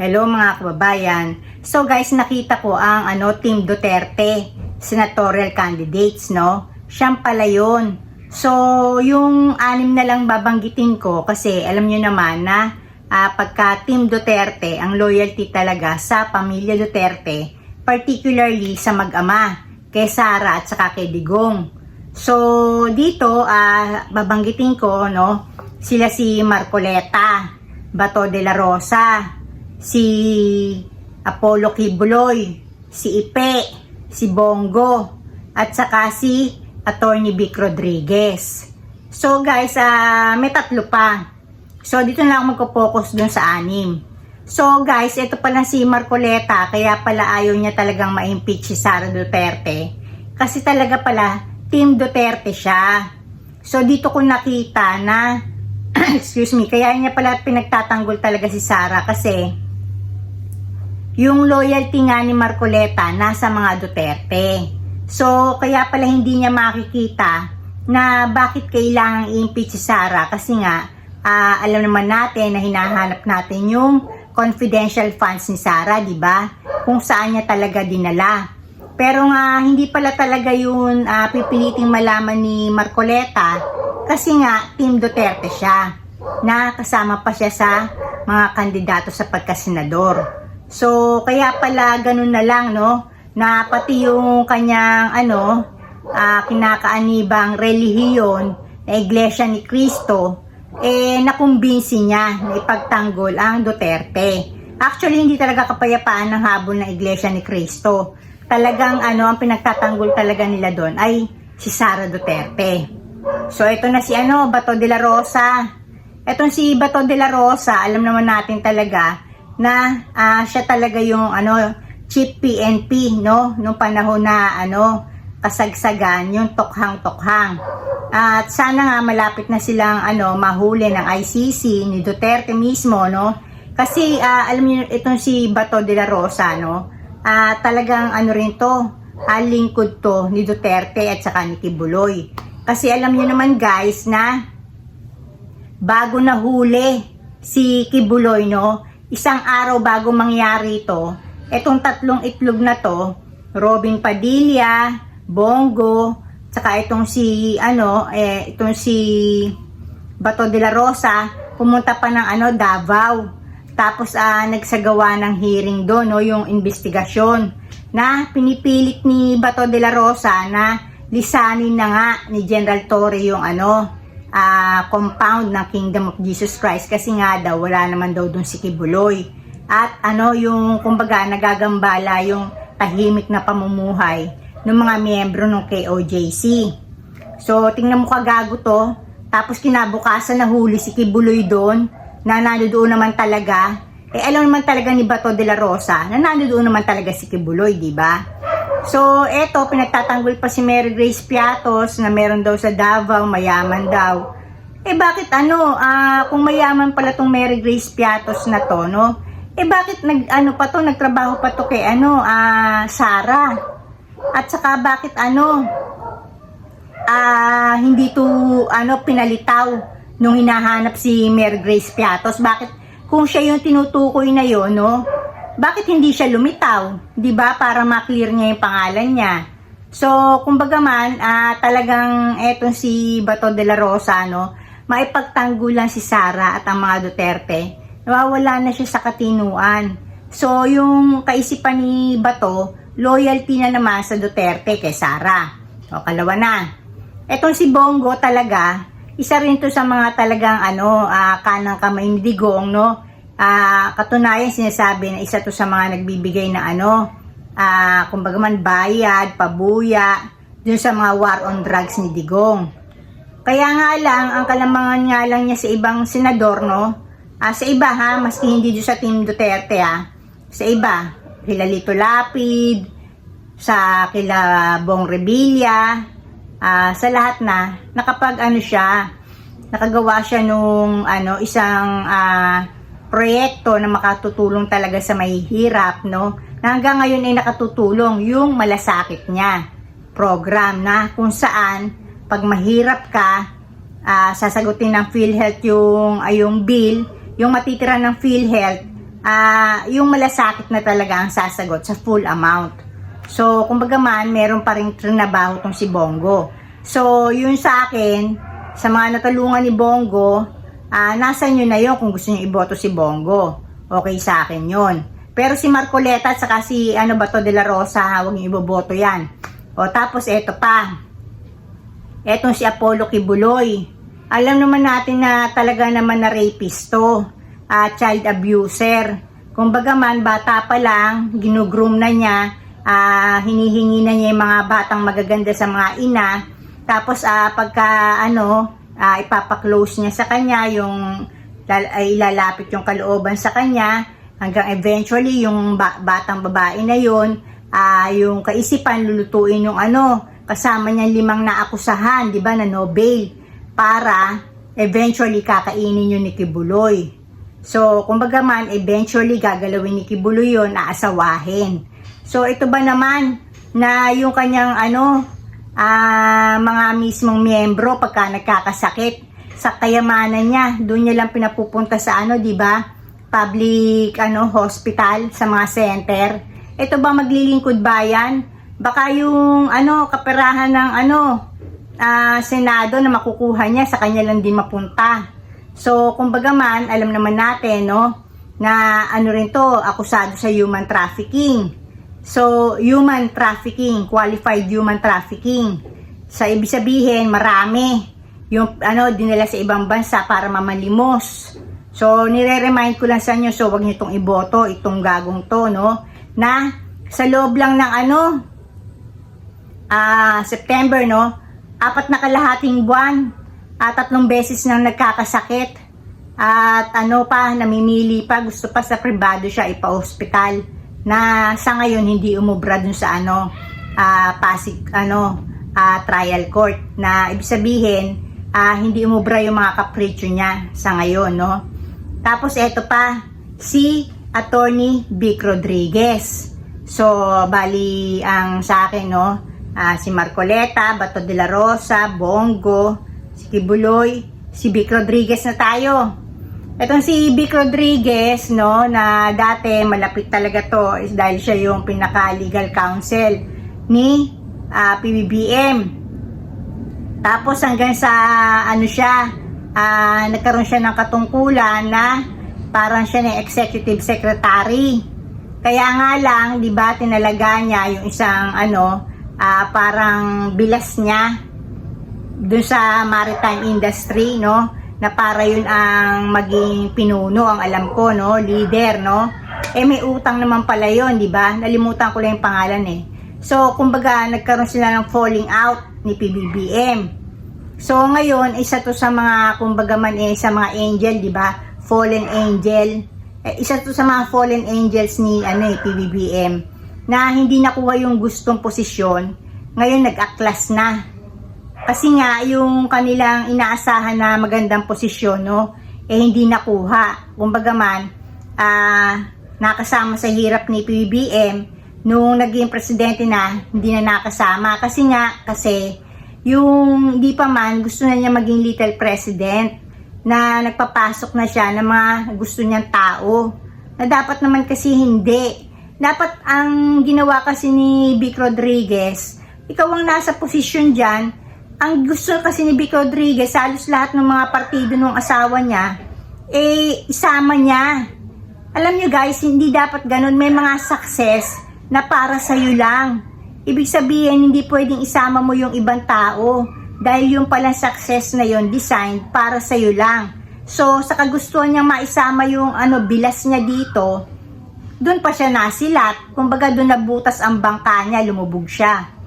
Hello mga kababayan. So guys, nakita ko ang ano Team Duterte senatorial candidates, no? Siyang pala yun. So, yung anim na lang babanggitin ko kasi alam nyo naman na ah, pagka Team Duterte, ang loyalty talaga sa pamilya Duterte, particularly sa mag-ama, kay Sara at saka kay Digong. So, dito, ah, babanggitin ko, no, sila si Marcoleta, Bato de la Rosa, si Apollo Kibuloy, si Ipe, si Bongo, at saka si Attorney Vic Rodriguez. So guys, ah may tatlo pa. So dito na ako magpo-focus dun sa anim. So guys, ito pala si Marcoleta, kaya pala ayaw niya talagang ma-impeach si Sara Duterte. Kasi talaga pala, Team Duterte siya. So dito ko nakita na, excuse me, kaya niya pala pinagtatanggol talaga si Sara kasi yung loyalty nga ni Marcoleta nasa mga Duterte. So, kaya pala hindi niya makikita na bakit kailangang i-impeach si Sara kasi nga ah, alam naman natin na hinahanap natin yung confidential funds ni Sara, di ba? Kung saan niya talaga dinala. Pero nga hindi pala talaga yun ah, pipiliting malaman ni Marcoleta kasi nga Team Duterte siya na pa siya sa mga kandidato sa pagkasenador. So, kaya pala ganun na lang, no? Na pati yung kanyang, ano, ah, kinakaanibang relihiyon na Iglesia ni Cristo, eh, nakumbinsi niya na ipagtanggol ang Duterte. Actually, hindi talaga kapayapaan ng habol ng Iglesia ni Cristo. Talagang, ano, ang pinagtatanggol talaga nila doon ay si Sara Duterte. So, ito na si, ano, Bato de la Rosa. Etong si Bato de la Rosa, alam naman natin talaga, na ah, siya talaga yung ano chief PNP no nung panahon na ano kasagsagan yung tokhang-tokhang. At sana nga malapit na silang ano mahuli ng ICC ni Duterte mismo no. Kasi ah, alam niyo itong si Bato de la Rosa no. ah, talagang ano rin to, ah, lingkod to ni Duterte at saka ni Kibuloy. Kasi alam niyo naman guys na bago nahuli si Kibuloy no, isang araw bago mangyari ito, etong tatlong itlog na to, Robin Padilla, Bongo, saka itong si ano, eh, itong si Bato de la Rosa, pumunta pa ng ano, Davao. Tapos ah, nagsagawa ng hearing doon, no, yung investigasyon na pinipilit ni Bato de la Rosa na lisanin na nga ni General Torre yung ano, ah, compound ng Kingdom of Jesus Christ kasi nga daw wala naman daw dun si Kibuloy. At ano yung kumbaga nagagambala yung tahimik na pamumuhay ng mga miyembro ng KOJC. So tingnan mo kagago to. Tapos kinabukasan nahuli si Kibuloy doon na nandoon naman talaga. Eh alam naman talaga ni Bato de la Rosa na nandoon naman talaga si Kibuloy, di ba? So, eto, pinagtatanggol pa si Mary Grace Piatos na meron daw sa Davao, mayaman daw. Eh bakit ano, ah, kung mayaman pala tong Mary Grace Piatos na to, no? Eh bakit nag, ano pa to, nagtrabaho pa to kay ano, ah, Sara? At saka bakit ano, ah, hindi to, ano, pinalitaw nung hinahanap si Mary Grace Piatos? Bakit, kung siya yung tinutukoy na yon no? Bakit hindi siya lumitaw? 'Di ba Para ma-clear niya yung pangalan niya. So, kumbaga man, ah, talagang etong si Bato de la Rosa, no, maipagtanggulan si Sara at ang mga Duterte, nawawala na siya sa katinuan. So, yung kaisipan ni Bato, loyalty na naman sa Duterte kay Sara. O, kalawa na. Etong si Bongo talaga, isa rin to sa mga talagang ano, ah, kanang kamay ni Digong, no, Ah, katunayan sinasabi na isa to sa mga nagbibigay na ano, ah, kumbaga man bayad, pabuya, dun sa mga war on drugs ni Digong. Kaya nga lang, ang kalamangan nga lang niya sa ibang senador, no? Ah, sa iba ha, maski hindi dun sa Team Duterte ha, sa iba, kila Lito Lapid, sa kila Bong Revilla, ah, sa lahat na, nakapag ano siya, nakagawa siya nung ano, isang ah, proyekto na makatutulong talaga sa mahihirap, no? Na hanggang ngayon ay nakatutulong yung malasakit niya. Program na kung saan pag mahirap ka, ah, sasagutin ng PhilHealth yung, ay yung bill, yung matitira ng PhilHealth, ah, yung malasakit na talaga ang sasagot sa full amount. So, kumbaga man, meron pa rin trinabaho tong si Bongo. So, yun sa akin, sa mga natulungan ni Bongo, ah, nasa nyo na yun kung gusto nyo iboto si Bongo. Okay sa akin yun. Pero si Marcoleta at saka si ano Bato de la Rosa, huwag nyo iboboto yan. O tapos eto pa. Etong si Apollo Kibuloy. Alam naman natin na talaga naman na rapist to. ah, child abuser. Kumbaga man, bata pa lang, ginugroom na niya, ah, hinihingi na niya yung mga batang magaganda sa mga ina. Tapos ah, pagka ano, ah, ipapaklose niya sa kanya, yung ay ilalapit yung kalooban sa kanya, hanggang eventually yung ba- batang babae na yun, ah, yung kaisipan lulutuin yung ano, kasama niya limang naakusahan, di ba, na no bail, para eventually kakainin yun ni Kibuloy. So, kumbaga man, eventually gagalawin ni Kibuloy yun, aasawahin. So, ito ba naman, na yung kanyang ano, ah, mga mismong miyembro pagka nagkakasakit sa kayamanan niya, doon niya lang pinapupunta sa ano, di ba? Public ano, hospital sa mga center. Ito ba maglilingkod ba yan? Baka yung ano, kaperahan ng ano, ah, Senado na makukuha niya sa kanya lang din mapunta. So, kumbaga man, alam naman natin, no, na ano rin to, akusado sa human trafficking. So, human trafficking, qualified human trafficking. Sa ibig sabihin, marami. Yung ano dinala sa ibang bansa para mamalimos. So, nire-remind ko lang sa inyo, so wag niyo itong iboto, itong gagong to, no, na sa loob lang ng ano, ah, September, no, apat na kalahating buwan, at tatlong beses nang nagkakasakit, at ano pa, namimili pa, gusto pa sa privado siya ipa-hospital, na sa ngayon hindi umubra dun sa ano, ah, Pasig, ano, ah, trial court, na ibig sabihin, ah, hindi umubra yung mga kapritsyo niya sa ngayon, no? Tapos eto pa, si Attorney Vic Rodriguez. So, bali ang sa akin, no? ah, si Marcoleta, Bato de la Rosa, Bongo, si Kibuloy, si Vic Rodriguez na tayo. Etong si Vic Rodriguez, no, na dati malapit talaga to is dahil siya yung pinaka-legal counsel ni ah, PBBM. Tapos hanggang sa ano siya, ah, nagkaroon siya ng katungkulan na parang siya na executive secretary. Kaya nga lang, 'di ba, tinalaga niya yung isang ano, ah, parang bilas niya doon sa maritime industry, no? Na para yun ang maging pinuno, ang alam ko, no? Leader, no? Eh may utang naman pala yun, di ba? Nalimutan ko lang yung pangalan eh. So, kumbaga, nagkaroon sila ng falling out ni PBBM. So, ngayon, isa to sa mga, kumbaga man eh, sa mga angel, di ba? Fallen angel. Eh, isa to sa mga fallen angels ni, ano eh, PBBM. Na hindi nakuha yung gustong posisyon. Ngayon, nag-aklas na. Kasi nga, yung kanilang inaasahan na magandang posisyon, no? Eh, hindi nakuha. Kumbaga man, ah, nakasama sa hirap ni PBBM nung naging presidente na, hindi na nakasama. Kasi nga, kasi, yung hindi pa man, gusto na niya maging little president na nagpapasok na siya ng mga gusto niyang tao. Na dapat naman kasi hindi. Dapat ang ginawa kasi ni Vic Rodriguez, ikaw ang nasa posisyon dyan, ang gusto kasi ni Vic Rodriguez, halos lahat ng mga partido ng asawa niya, eh, isama niya. Alam nyo guys, hindi dapat ganun. May mga success na para sa'yo lang. Ibig sabihin, hindi pwedeng isama mo yung ibang tao. Dahil yung pala success na yon designed para sa'yo lang. So, sa kagustuhan niyang maisama yung ano, bilas niya dito, doon pa siya nasilat. Kumbaga, doon nabutas ang bangka niya, lumubog siya.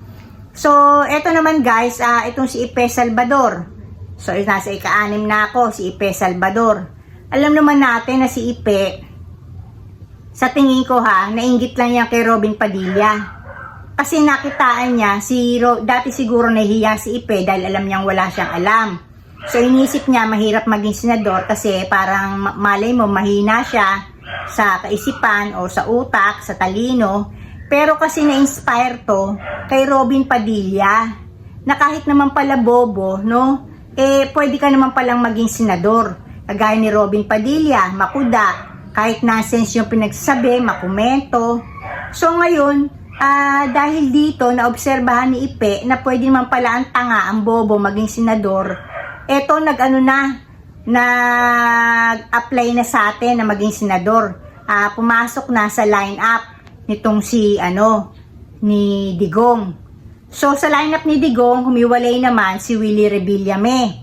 So, eto naman guys, ah itong si Ipe Salvador. So, nasa ika-anim na ako, si Ipe Salvador. Alam naman natin na si Ipe, sa tingin ko ha, nainggit lang yan kay Robin Padilla. Kasi nakitaan niya, si Ro, dati siguro nahihiya si Ipe dahil alam niyang wala siyang alam. So, inisip niya mahirap maging senador kasi parang ma- malay mo mahina siya sa kaisipan o sa utak, sa talino. Pero kasi na-inspire to kay Robin Padilla na kahit naman pala bobo, no? Eh, pwede ka naman palang maging senador. Kagaya ni Robin Padilla, makuda, kahit nonsense yung pinagsasabi, makomento. So ngayon, ah, dahil dito naobserbahan ni Ipe na pwede man pala ang tanga, ang bobo, maging senador, eto nag-ano na, nag-apply na sa atin na maging senador. Ah, pumasok na sa line-up nitong si, ano, ni Digong. So, sa lineup ni Digong, humiwalay naman si Willie Rebillame.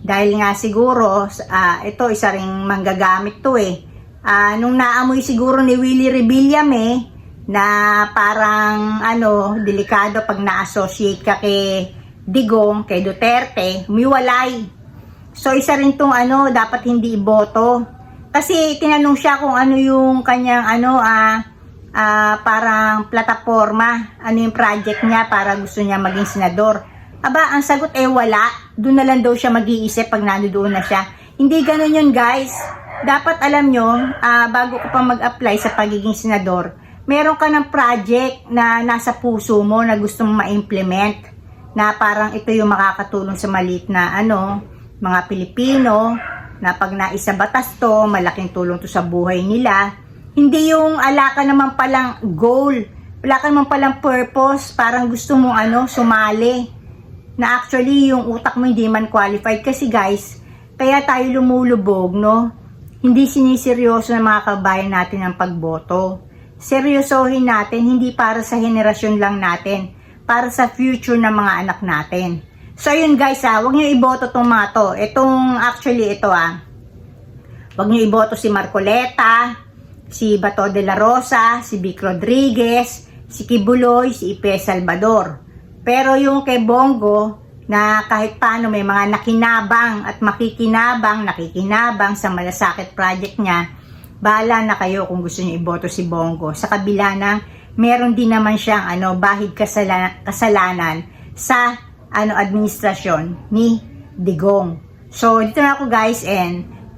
Dahil nga siguro, ah, ito isa ring manggagamit to eh. Ah, nung naamoy siguro ni Willie Rebillame na parang ano, delikado pag na-associate ka kay Digong, kay Duterte, humiwalay. So, isa rin tong ano, dapat hindi iboto. Kasi tinanong siya kung ano yung kanyang ano, ah, ah, parang plataforma, ano yung project niya para gusto niya maging senador. Aba, ang sagot eh wala. Doon na lang daw siya mag-iisip pag nandoon na siya. Hindi ganun yun guys. Dapat alam nyo, ah, bago ka pa mag-apply sa pagiging senador, meron ka ng project na nasa puso mo na gusto mong ma-implement na parang ito yung makakatulong sa maliit na ano, mga Pilipino na pag naisa batas to, malaking tulong to sa buhay nila. Hindi yung ala ka naman palang goal, wala ka naman palang purpose, parang gusto mong ano, sumali. Na actually yung utak mo hindi man qualified kasi guys, kaya tayo lumulubog, no? Hindi siniseryoso ng mga kabayan natin ang pagboto. Seryosohin natin, hindi para sa henerasyon lang natin, para sa future ng mga anak natin. So yun guys ha, huwag niyo iboto tong mga to. Itong actually ito ah. Huwag niyo iboto si Marcoleta, si Bato de la Rosa, si Vic Rodriguez, si Kibuloy, si Ipe Salvador. Pero yung kay Bongo, na kahit paano may mga nakinabang at makikinabang, nakikinabang sa malasakit project niya, bahala na kayo kung gusto niyo iboto si Bongo. Sa kabila ng meron din naman siyang ano, bahid kasala- kasalanan sa ano administrasyon ni Digong. So, dito na ako guys and